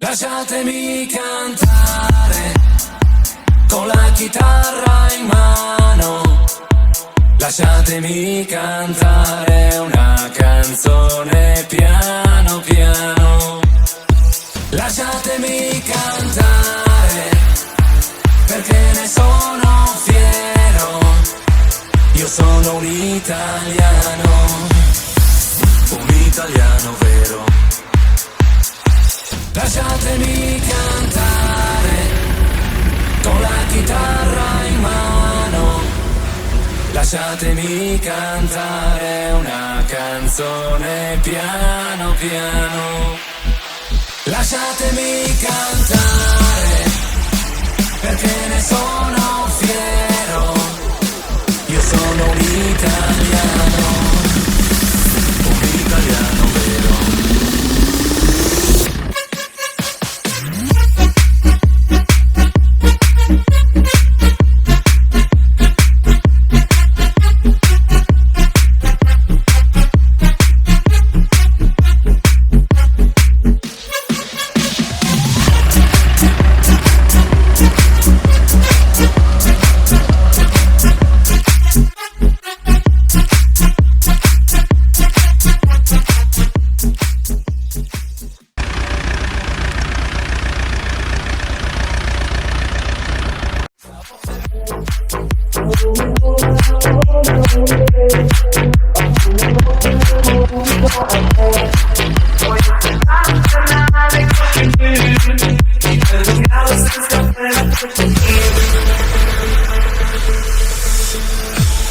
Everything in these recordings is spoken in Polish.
Lasciatemi cantare con la chitarra in mano. Lasciatemi cantare una canzone piano piano. Lasciatemi cantare perché ne sono fiero. Io sono un italiano, un italiano vero. Lasciatemi cantare con la chitarra in mano. Lasciatemi cantare una canzone piano piano. Lasciatemi cantare perché ne sono fiero.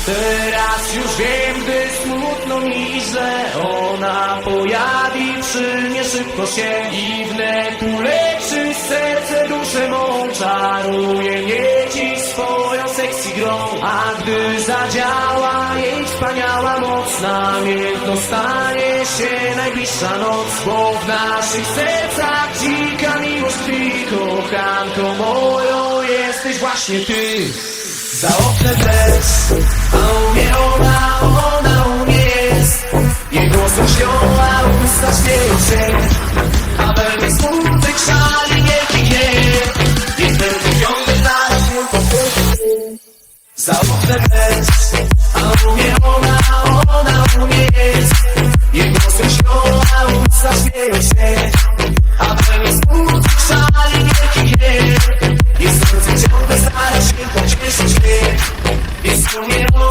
Teraz już wiem, gdy smutno mi, że ona pojawi przy mnie szybko się i wnet uleczy serce duszę mą, czaruje mnie dziś swoją sekcji grą, a gdy zadziała wspaniała moc, namiętno stanie się najbliższa noc, bo w naszych sercach dzika miłość tkwi, kochanką moją jesteś właśnie ty. Za oknem deszcz, a u mnie ona, ona u mnie jest. Jej głos lśnią, a usta się A we mnie smutek szali wielki gniew. Niech się pochwyci Za oknem deszcz, a u mnie We're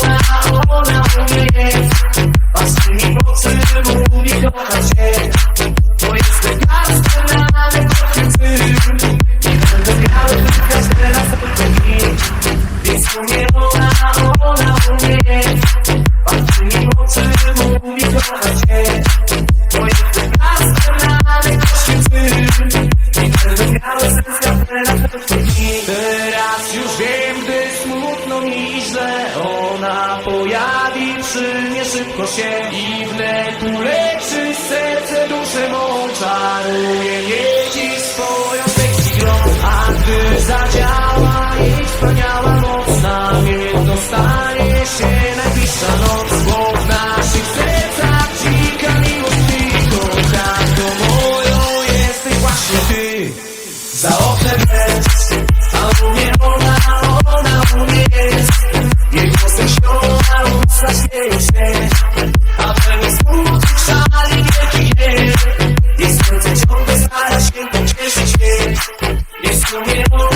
że ona pojawi przy mnie szybko się i wnet uleczy serce duszę mą, czaruje mnie dziś swoją sekcji grą, a gdy zadziała jej wspaniała moc, namiętno stanie się najbliższa noc, Come on.